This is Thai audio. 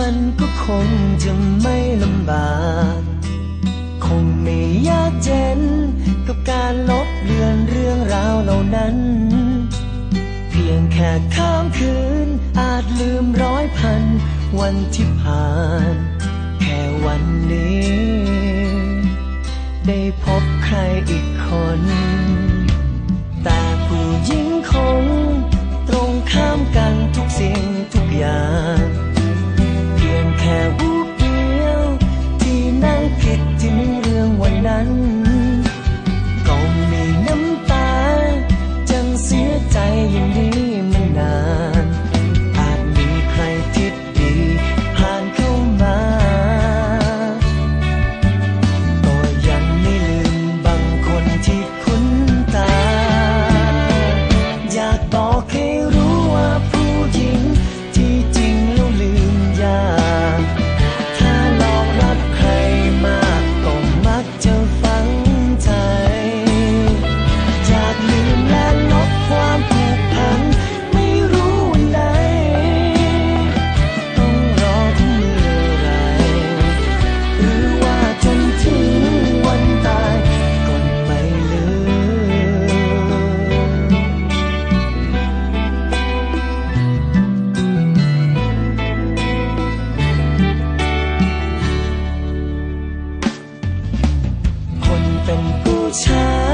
มันก็คงจะไม่ลำบาก คงไม่ยากเย็นกับการลบเลือนเรื่องราวเหล่านั้น เพียงแค่ข้ามคืน อาจลืมร้อยพัน วันที่ผ่าน แค่วันนี้ ได้พบใครอีกคน แต่ผู้หญิงคง ตรงข้ามกันทุกสิ่งทุกอย่าง 人不曾